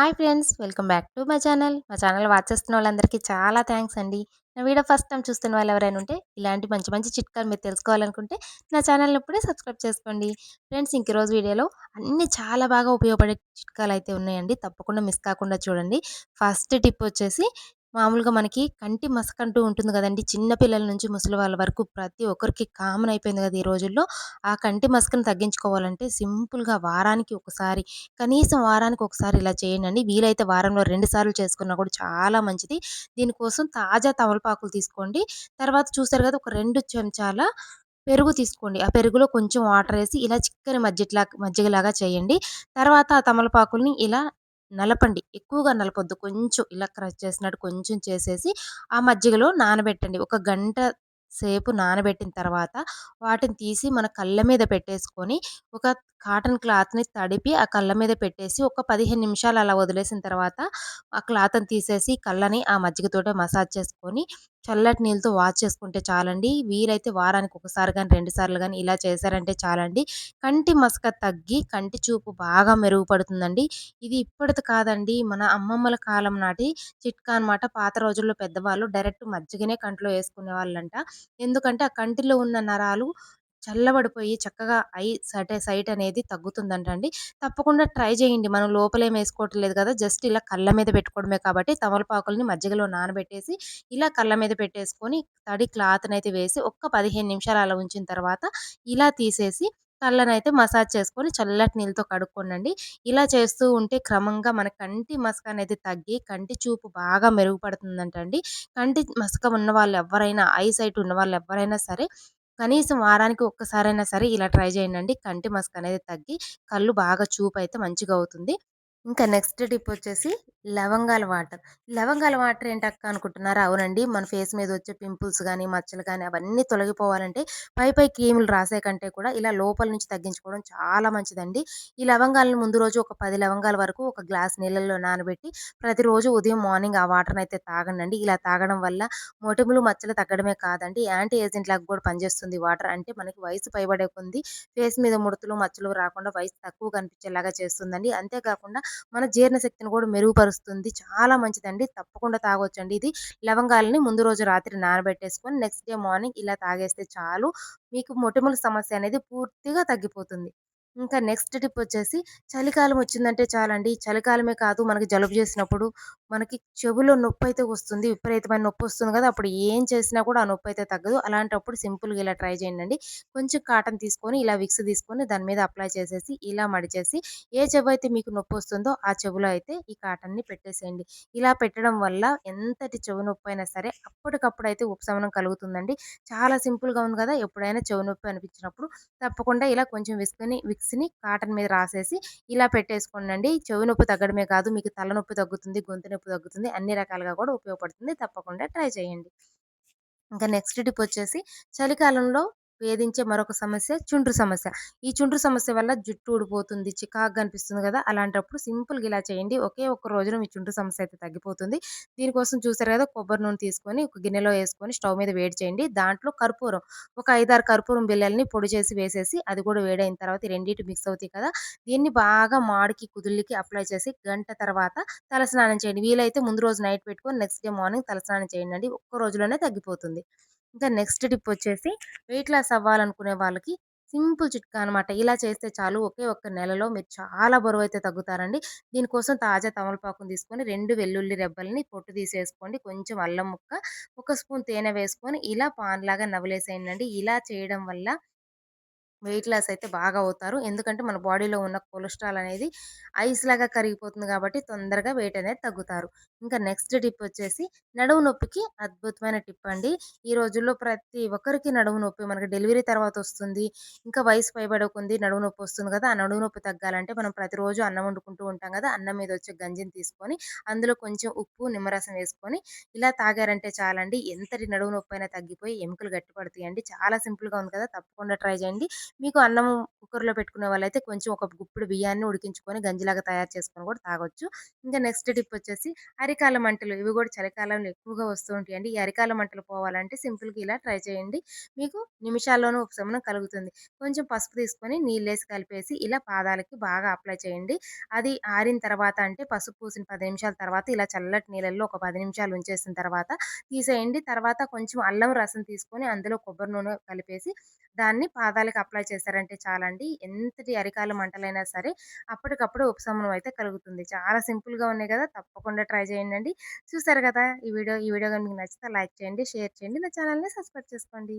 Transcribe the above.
Hi friends welcome back to my channel. మా channel watch చేస్తున్న వాళ్ళందరికీ చాలా థ్యాంక్స్ అండి. నా వీడియో ఫస్ట్ టైం చూస్తున్న వాళ్ళు ఎవరైనా ఉంటే ఇలాంటి మంచి మంచి చిట్కాలు మీరు తెలుసుకోవాలనుకుంటే నా ఛానల్ని ఇప్పుడే సబ్స్క్రైబ్ చేసుకోండి. ఫ్రెండ్స్ ఇంక రోజు వీడియోలో అన్ని చాలా బాగా ఉపయోగపడే చిట్కాలు అయితే ఉన్నాయండి. తప్పకుండా మిస్ కాకుండా చూడండి. ఫస్ట్ టిప్ వచ్చేసి మామూలుగా మనకి కంటి మసకంటూ ఉంటుంది కదండి. చిన్న పిల్లల నుంచి ముసలి వాళ్ళ వరకు ప్రతి ఒక్కరికి కామన్ అయిపోయింది కదా ఈ రోజుల్లో. ఆ కంటి మసకను తగ్గించుకోవాలంటే సింపుల్గా వారానికి ఒకసారి కనీసం వారానికి ఒకసారి ఇలా చేయండి వీలైతే వారంలో రెండు సార్లు చేసుకున్నా కూడా చాలా మంచిది. దీనికోసం తాజా తమలపాకులు తీసుకోండి. తర్వాత చూసారు కదా ఒక రెండు చెంచాల పెరుగు తీసుకోండి. ఆ పెరుగులో కొంచెం వాటర్ వేసి ఇలా చిక్కని మజ్జిగలా మజ్జిగలాగా చేయండి. తర్వాత ఆ తమలపాకుల్ని ఇలా నలపండి. ఎక్కువగా నలపొద్దు. కొంచెం ఇలా క్రష్ చేసినట్టు కొంచెం చేసేసి ఆ మజ్జిగలో నానబెట్టండి. ఒక గంట సేపు నానబెట్టిన తర్వాత వాటిని తీసి మన కళ్ళ మీద పెట్టేసుకొని ఒక కాటన్ క్లాత్ని తడిపి ఆ కళ్ళ మీద పెట్టేసి ఒక పదిహేను నిమిషాలు అలా వదిలేసిన తర్వాత ఆ క్లాత్ని తీసేసి కళ్ళని ఆ మజ్జిగతోటే మసాజ్ చేసుకొని చల్లటి నీళ్ళతో వాష్ చేసుకుంటే చాలండి. వీలైతే వారానికి ఒకసారి కానీ రెండు సార్లు కానీ ఇలా చేశారంటే చాలండి. కంటి మసక తగ్గి కంటి చూపు బాగా మెరుగుపడుతుందండి. ఇది ఇప్పటిది కాదండి. మన అమ్మమ్మల కాలం నాటి చిట్కా అనమాట పాత రోజుల్లో పెద్దవాళ్ళు డైరెక్ట్ మజ్జిగనే కంటిలో వేసుకునే వాళ్ళంట ఎందుకంటే ఆ కంటిలో ఉన్న నరాలు చల్లబడిపోయి చక్కగా ఐ సటే సైట్ అనేది తగ్గుతుందంటండి. తప్పకుండా ట్రై చేయండి. మనం లోపలేం వేసుకోవట్లేదు కదా! జస్ట్ ఇలా కళ్ళ మీద పెట్టుకోవడమే కాబట్టి తమలపాకుల్ని మజ్జిగలో నానబెట్టేసి ఇలా కళ్ళ మీద పెట్టేసుకొని తడి క్లాత్ని అయితే వేసి ఒక్క పదిహేను నిమిషాలు అలా ఉంచిన తర్వాత ఇలా తీసేసి కళ్ళనైతే మసాజ్ చేసుకొని చల్లటి నీళ్ళతో కడుక్కోనండి. ఇలా చేస్తూ ఉంటే క్రమంగా మన కంటి మసక అనేది తగ్గి కంటి చూపు బాగా మెరుగుపడుతుందంటండి. కంటి మసక ఉన్న వాళ్ళు ఎవరైనా ఐ సైట్ ఉన్న వాళ్ళు ఎవరైనా సరే కనీసం వారానికి ఒక్కసారైనా సరే ఇలా ట్రై చేయండి కంటి మసక అనేది తగ్గి కళ్ళు బాగా చూపు అయితే మంచిగా అవుతుంది. ఇంకా నెక్స్ట్ టిప్ వచ్చేసి లవంగాల వాటర్. లవంగాల వాటర్ ఏంటక్క అనుకుంటున్నారా? అవునండి. మన ఫేస్ మీద వచ్చే పింపుల్స్ కానీ మచ్చలు కానీ అవన్నీ తొలగిపోవాలంటే పై పై క్రీములు రాసే కంటే కూడా ఇలా లోపల నుంచి తగ్గించుకోవడం చాలా మంచిదండి. ఈ లవంగాలను ముందు రోజు ఒక పది లవంగాల వరకు ఒక గ్లాస్ నీళ్ళల్లో నానబెట్టి ప్రతిరోజు ఉదయం మార్నింగ్ ఆ వాటర్ని అయితే తాగండి ఇలా తాగడం వల్ల మొటిములు మచ్చలు తగ్గడమే కాదండి. యాంటీ ఏజెంట్ లాగా కూడా పనిచేస్తుంది వాటర్. అంటే మనకి వయసు పైబడే కొంది ఫేస్ మీద ముడతలు మచ్చలు రాకుండా వయసు తక్కువ కనిపించేలాగా చేస్తుందండి. అంతేకాకుండా మన జీర్ణశక్తిని కూడా మెరుగుపరుస్తుంది. చాలా మంచిదండి. తప్పకుండా తాగొచ్చండి ఇది. లవంగాలని ముందు రోజు రాత్రి నానబెట్టేసుకొని నెక్స్ట్ డే మార్నింగ్ ఇలా తాగేస్తే చాలు. మీకు మొటిమల సమస్య అనేది పూర్తిగా తగ్గిపోతుంది. ఇంకా నెక్స్ట్ టిప్ వచ్చేసి చలికాలం వచ్చిందంటే చాలండి. చలికాలమే కాదు మనకి జలుబు చేసినప్పుడు మనకి చెవులో నొప్పి అయితే వస్తుంది. విపరీతమైన నొప్పి వస్తుంది కదా! అప్పుడు ఏం చేసినా కూడా ఆ నొప్పి అయితే తగ్గదు. అలాంటప్పుడు సింపుల్గా ఇలా ట్రై చేయండి కొంచెం కాటన్ తీసుకొని ఇలా విక్స్ తీసుకొని దాని మీద అప్లై చేసేసి ఇలా మడిచేసి ఏ చెవు అయితే మీకు నొప్పి వస్తుందో ఆ చెవులో అయితే ఈ కాటన్ని పెట్టేసేయండి. ఇలా పెట్టడం వల్ల ఎంతటి చెవు నొప్పి అయినా సరే అప్పటికప్పుడు అయితే ఉపశమనం కలుగుతుందండి. చాలా సింపుల్గా ఉంది కదా! ఎప్పుడైనా చెవు నొప్పి అనిపించినప్పుడు తప్పకుండా ఇలా కొంచెం విసుకుని విక్స్ని కాటన్ మీద రాసేసి ఇలా పెట్టేసుకోండి చెవు నొప్పి తగ్గడమే కాదు మీకు తలనొప్పి తగ్గుతుంది గొంతు నొప్పి తగ్గుతుంది అన్ని రకాలుగా కూడా ఉపయోగపడుతుంది. తప్పకుండా ట్రై చేయండి. ఇంకా నెక్స్ట్ టిప్ వచ్చేసి చలికాలంలో వేధించే మరొక సమస్య చుండ్రు సమస్య. ఈ చుండ్రు సమస్య వల్ల జుట్టు ఊడిపోతుంది చికాకు అనిపిస్తుంది కదా! అలాంటప్పుడు సింపుల్గా ఇలా చేయండి. ఒకే ఒక్క రోజున మీ చుండ్రు సమస్య అయితే తగ్గిపోతుంది. దీనికోసం చూసారు కదా! కొబ్బరి నూనె తీసుకొని ఒక గిన్నెలో వేసుకొని స్టవ్ మీద వేడి చేయండి. దాంట్లో కర్పూరం ఒక ఐదారు కర్పూరం బిల్లల్ని పొడి చేసి వేసేసి అది కూడా వేడైన తర్వాత రెండింటి మిక్స్ అవుతాయి కదా! దీన్ని బాగా మాడికి కుదుళ్ళకి అప్లై చేసి గంట తర్వాత తలస్నానం చేయండి. వీలైతే ముందు రోజు నైట్ పెట్టుకొని నెక్స్ట్ డే మార్నింగ్ తలస్నానం చేయండి ఒక్క రోజులోనే తగ్గిపోతుంది. ఇంకా నెక్స్ట్ టిప్ వచ్చేసి వెయిట్ లాస్ అవ్వాలనుకునే వాళ్ళకి సింపుల్ చిట్కా అనమాట ఇలా చేస్తే చాలు ఒకే ఒక్క నెలలో మీరు చాలా బరువు అయితే తగ్గుతారండి. దీనికోసం తాజా తమలపాకును తీసుకొని రెండు వెల్లుల్లి రెబ్బల్ని పొట్టు తీసేసుకోండి. కొంచెం అల్లం ముక్క ఒక స్పూన్ తేనె వేసుకొని ఇలా పాన్ లాగా నవలేసేయండి ఇలా చేయడం వల్ల వెయిట్ లాస్ అయితే బాగా అవుతారు. ఎందుకంటే మన బాడీలో ఉన్న కొలెస్ట్రాల్ అనేది ఐస్ లాగా కరిగిపోతుంది కాబట్టి తొందరగా వెయిట్ అనేది తగ్గుతారు. ఇంకా నెక్స్ట్ టిప్ వచ్చేసి నడుము నొప్పికి అద్భుతమైన టిప్ అండి. ఈ రోజుల్లో ప్రతి ఒక్కరికి నడుము నొప్పి మనకి డెలివరీ తర్వాత వస్తుంది. ఇంకా వయసు పైబడకుంది నడుము నొప్పి వస్తుంది కదా ఆ నడుము నొప్పి తగ్గాలంటే మనం ప్రతిరోజు అన్నం వండుకుంటూ ఉంటాం కదా అన్నం మీద వచ్చే గంజిని తీసుకొని అందులో కొంచెం ఉప్పు నిమ్మరసం వేసుకొని ఇలా తాగారంటే చాలండి. ఎంతటి నడుము నొప్పి అయినా తగ్గిపోయి ఎముకలు గట్టిపడతాయండి. చాలా సింపుల్గా ఉంది కదా తప్పకుండా ట్రై చేయండి. మీకు అన్నం కుక్కర్లో పెట్టుకునే వాళ్ళైతే కొంచెం ఒక గుప్పుడు బియ్యాన్ని ఉడికించుకొని గంజిలాగా తయారు చేసుకొని కూడా తాగొచ్చు. ఇంకా నెక్స్ట్ టిప్ వచ్చేసి అరికాల మంటలు ఇవి కూడా చలికాలంలో ఎక్కువగా వస్తూ ఉంటాయండి. ఈ అరికాల మంటలు పోవాలంటే సింపుల్‌గా ఇలా ట్రై చేయండి. మీకు నిమిషాల్లోనూ ఉపశమనం కలుగుతుంది. కొంచెం పసుపు తీసుకొని నీళ్ళేసి కలిపేసి ఇలా పాదాలకి బాగా అప్లై చేయండి. అది ఆరిన తర్వాత అంటే పసుపు పూసిన పది నిమిషాల తర్వాత ఇలా చల్లటి నీళ్ళల్లో ఒక పది నిమిషాలు ఉంచేసిన తర్వాత తీసేయండి. తర్వాత కొంచెం అల్లం రసం తీసుకొని అందులో కొబ్బరి నూనె కలిపేసి దాన్ని పాదాలకి అప్లై చేశారంటే చాలండి. ఎంతటి అరికాల మంటలైనా సరే అప్పటికప్పుడు ఉపశమనం అయితే కలుగుతుంది. చాలా సింపుల్‌గా ఉన్నాయి కదా తప్పకుండా ట్రై చేయండండి. చూసారు కదా ఈ వీడియో ఈ వీడియో కానీ మీకు నచ్చితే లైక్ చేయండి, షేర్ చేయండి. నా ఛానల్ని సబ్స్క్రైబ్ చేసుకోండి.